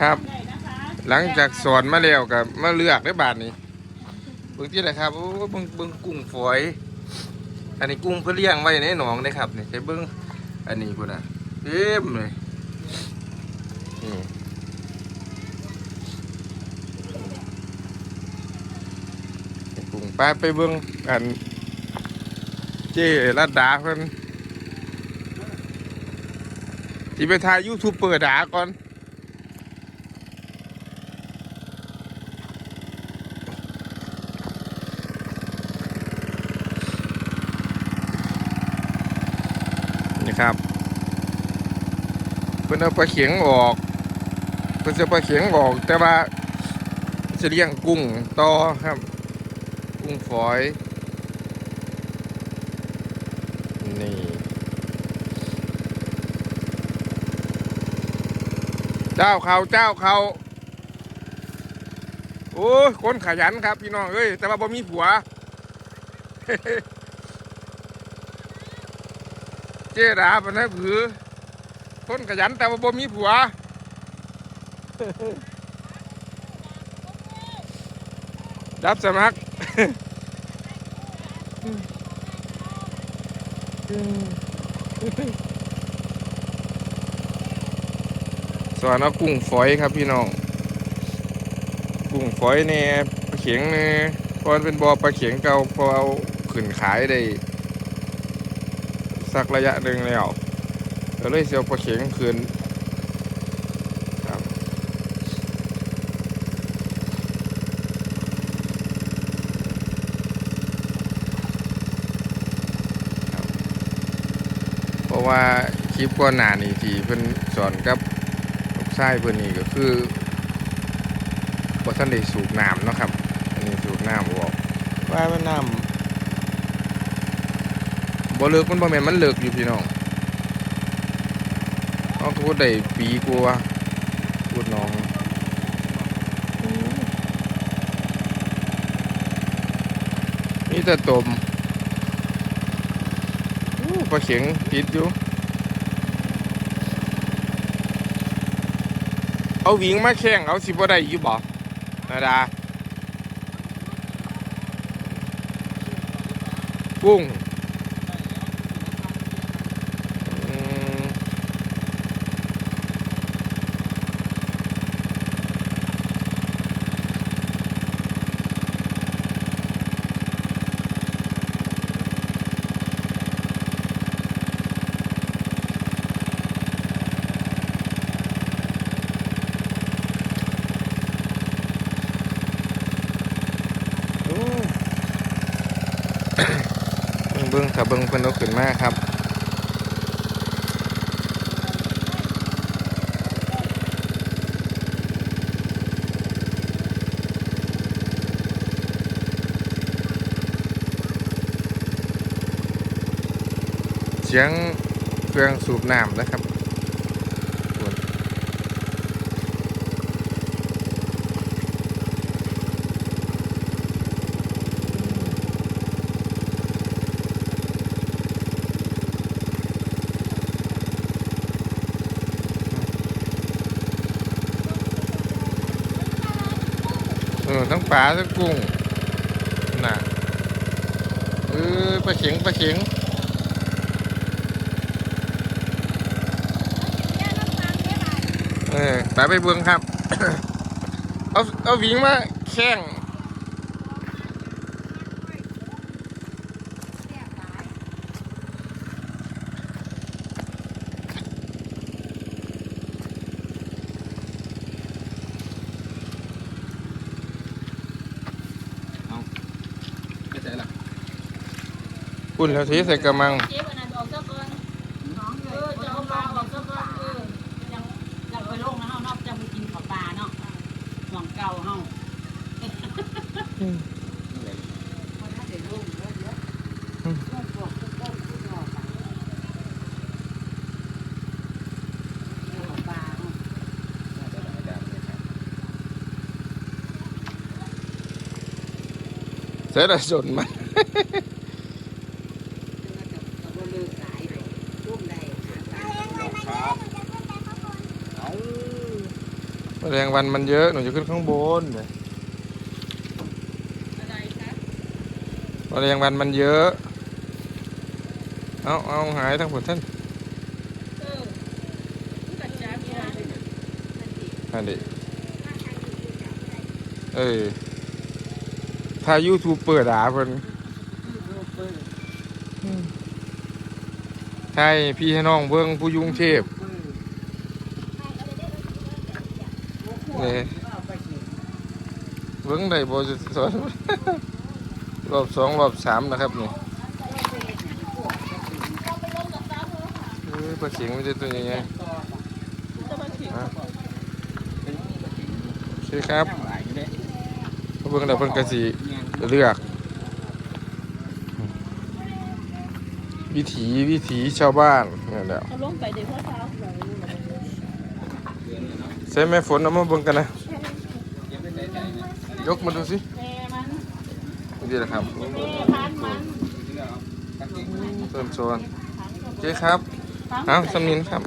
ครับ หลังจากสอนมาแล้วกับมาเลือกได้บาทนี้เบิ่งที่ไหนครับโอ้เบิ่งเบิ่งกุ้งฝอย อันนี้กุ้งเพื่อเลี้ยงไว้ในหนองเลยครับนี่ใช้เบิ่งอันนี้พุ่นน่ะเต็มเลยนี่กุ้งปลาไปเบิ่งอันเจรัดดาเพิ่นที่ไปถ่ายยูทูบเปิดดาก่อน นี่ครับเพิ่นเอาปลาเขียงออกเพิ่นจะปลาเขียงออก แต่ว่าจะเลี้ยงกุ้งต่อครับ กุ้งฝอยนี่เจ้าเขาเจ้าเขาโอ้คนขยันครับพี่น้องเอ้ยแต่ว่าบ่มีผัว เจดาป็นให้ผือคนขยันแต่ว่าบ่มีผัวรับสมัครสอนเอากุ้งฝอยครับพี่น้องกุ้งฝอยเนี่ยปลาเขียงเนี่ยพอเป็นบอปลาเขียงเก่าพอเอาขึ้นขายได้ สักระยะหนึ่งแล้วก็เลยเสียวปลาเข็งคืนครับเพราะว่าคลิปก่อนหน้านี้ที่เพิ่นสอนกับลูกชายเพิ่นนี่ก็คือบ่ทันได้สูบน้ำเนาะครับ อันนี้สูบน้ำออกว่ามันน้ำ บ่เลิกมันบ่แม่นมันเลิกอยู่พี่น้องเอาพูดได้ปีกว่าพูดน้องมีแต่ตมปลาเข็งติดอยู่ เอาวิ่งมาแข่งเอาสิบ่ได้อยู่บ่นาดากุ้ง อืมโอ้ เบิ่งถ้าเบิ่งเพิ่นเอาขึ้นมาครับเสียงเครื่องสูบน้ำนะครับ เออทั้งปลาทั้งกุ้งน่ะเออปลาเข็งปลาเข็งเออไปไปเบิ่งครับ เอาเอาหวิงมาแข่ง อุ่นแล้วทีใส่กระมัง เจ๊วันนั้นออกเจ้าก่อนเออจะเอาปลาออกเจ้าก่อนเออยังยังไปลงนะเฮานอกจะไปกินข้าวปลาเนาะหวังเก่าเฮาเสียดายสนมัน แมลงวันมันเยอะ หนูจะขึ้นข้างบนเดี๋ยวอะไรคะแมลงวันมันเยอะ เอาเอาหายทั้งหมดท่านเออกัดจ้าพี่อะไรอันนี้เออถ้า YouTube เปิดด่าเพิ่นใช่พี่ให้น้องเบิ่งผู้อยุงเทพ นี่เบิ่งได้บ่จะสอนรอบสองรอบสามนะครับนี่เอ้ยปลาเข็งมันจะตัวยังไงฮะโอเครับเบิ่งแล้เพิ่นก็สิเลือก วิถีวิถีชาวบ้านนั่แหละลงไปเดี๋ยวเช้า ใช้แม่ฝนเอามาเบิ่งกันนะ ยกมาดูสิแม่มันนี่แหละครับส่วนมันต้นโซนโอเคครับ เอาสมินครับ